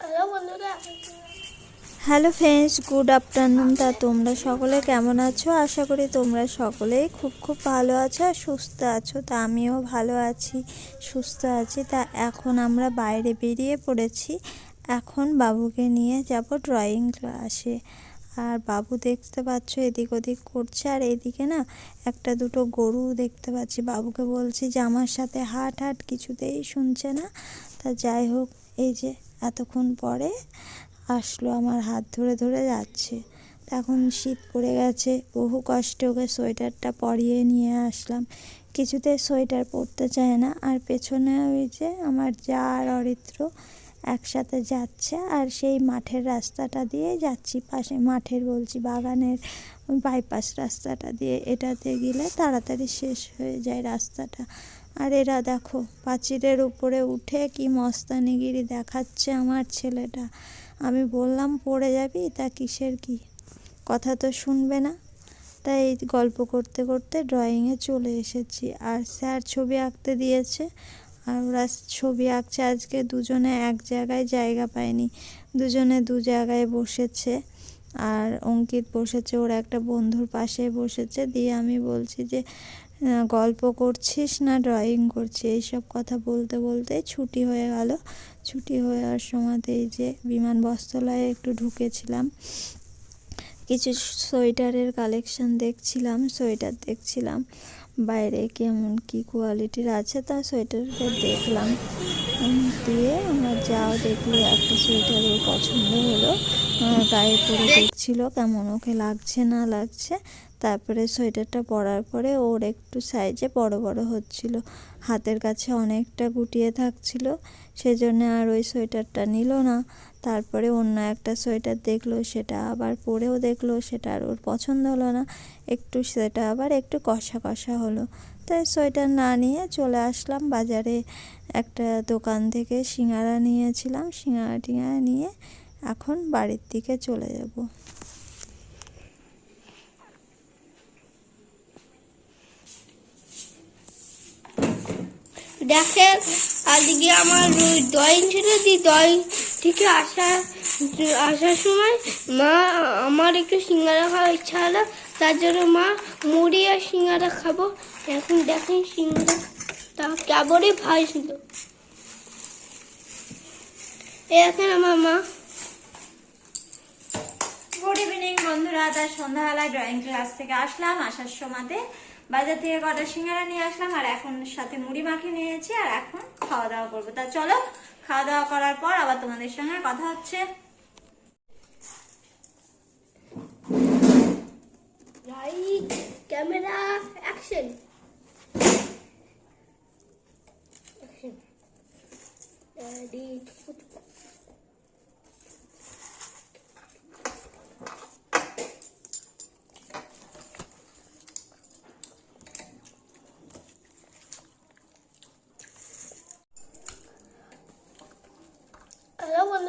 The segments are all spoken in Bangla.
হ্যালো বন্ধুরা। ফ্রেন্ডস গুড আফটারনুন তা তোমরা সকলে কেমন আছো? আশা করি তোমরা সকলেই খুব খুব ভালো আছো আর সুস্থ আছো। তা আমিও ভালো আছি সুস্থ আছি। তা এখন আমরা বাইরে বেরিয়ে পড়েছি। এখন বাবুকে নিয়ে যাব ড্রয়িং ক্লাসে আর বাবু দেখতে পাচ্ছ, এদিক ওদিক করছে, আর এদিকে না একটা দুটো গরু দেখতে পাচ্ছি। বাবুকে বলছি যে, আমার সাথে হাট হাট কিছুতেই শুনছে না। তা যাই হোক, এই যে এতক্ষণ পরে আসলো, আমার হাত ধরে ধরে যাচ্ছে। এখন শীত পড়ে গেছে, বহু কষ্টে ওকে সোয়েটারটা পরিয়ে নিয়ে আসলাম। কিছুতে সোয়েটার পরতে চায় না, আর পেছনে ওই যে আমার যা আর অরিত্র একসাথে যাচ্ছে আর সেই মাঠের রাস্তাটা দিয়ে যাচ্ছি, পাশে মাঠের বলছি, বাগানের বাইপাস রাস্তাটা দিয়ে। এটাতে গেলে তাড়াতাড়ি শেষ হয়ে যায় রাস্তাটা। আর এরা দেখো, পাঁচিলের উপরে উঠে কি মস্তানিগিরি দেখাচ্ছে আমার ছেলেটা। আমি বললাম, পড়ে যাবি? তা কিসের কি? কথা তো শুনবে না। তাই গল্প করতে করতে ড্রয়িংয়ে চলে এসেছি। আর স্যার ছবি আঁকতে দিয়েছে। আর ওরা ছবি আঁকছে। আজকে দুজনে এক জায়গায় জায়গা পায়নি দুজনে দু জায়গায় বসেছে। আর অঙ্কিত বসেছে, ওর একটা বন্ধুর পাশে বসেছে। দিয়ে আমি বলছি যে গল্প করছিস না ড্রয়িং করছি এইসব কথা বলতে বলতে ছুটি হয়ে গেল। ছুটি হয়ে সময়তে এই যে বিমান বস্ত্রালয়ে একটু ঢুকেছিলাম। কিছু সোয়েটারের কালেকশন দেখছিলাম, সোয়েটার দেখছিলাম। বাইরে কেমন কি কোয়ালিটির আছে তা সোয়েটারটা দেখলাম। দিয়ে আমার যাও দেখল একটা সোয়েটার ওর পছন্দ হলো। গায়ে পরে দেখছিল কেমন ওকে লাগছে, না লাগছে। তারপরে সোয়েটারটা পরার পরে ওর একটু সাইজে বড় বড় হচ্ছিল। হাতের কাছে অনেকটা গুটিয়ে থাকছিল, সেজন্য আর ওই সোয়েটারটা নিল না। তারপরে অন্য একটা সোয়েটার দেখল, সেটা আবার পরেও দেখল, সেটা আর ওর পছন্দ হলো না। একটু সেটা আবার একটু কষা কষা হলো। তাই সোয়েটার না নিয়ে চলে আসলাম বাজারে। একটা দোকান থেকে সিঙ্গারা নিয়েছিলাম, সিঙ্গারা টিঙ্গারা নিয়ে এখন বাড়ির দিকে চলে যাব। দেখেন, আজকে আমার ড্রয়িং ছিল যে ড্রয়িং থেকে আসা আসার সময় মা, আমার একটু সিঙ্গারা খাওয়ার ইচ্ছা হলো, তার জন্য মা মুড়ি আর সিঙ্গারা খাব। এখন দেখেন সিঙ্গারা তা কেবলই এ এখন আমার মা গুড ইভিনিং বন্ধুরা। তার সন্ধ্যাবেলায় ড্রয়িং ক্লাস থেকে আসলাম। আসার সময়তে বাজার থেকে কটা সিঙ্গারা নিয়ে আসলাম, আর এখন সাথে মুড়ি মাখিয়ে নিয়েছি, আর এখন খাওয়া দাওয়া করব। তা চলো খাওয়া দাওয়া করার পর আবার তোমাদের সঙ্গে কথা হচ্ছে। লাইট ক্যামেরা অ্যাকশন অ্যাকশন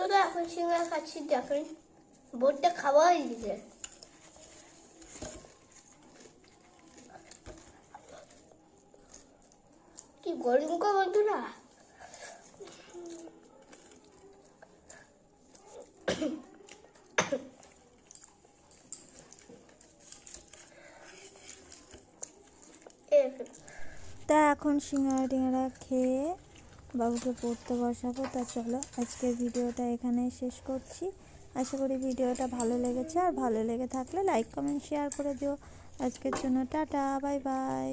বন্ধুরা এখন সিঙ্গারা খাচ্ছি দেখেন বোর্ডটা খাওয়া হয়ে গেছে কি গরম গো বন্ধুরা তা এখন সিঙ্গারা টিঙ্গারা খেয়ে বাবুকে পড়তে বসাবো। তা চলো, আজকের ভিডিওটা এখানেই শেষ করছি। আশা করি ভিডিওটা ভালো লেগেছে। আর ভালো লেগে থাকলে লাইক, কমেন্ট, শেয়ার করে দিও। আজকের জন্য tata, bye bye.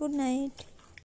Good night.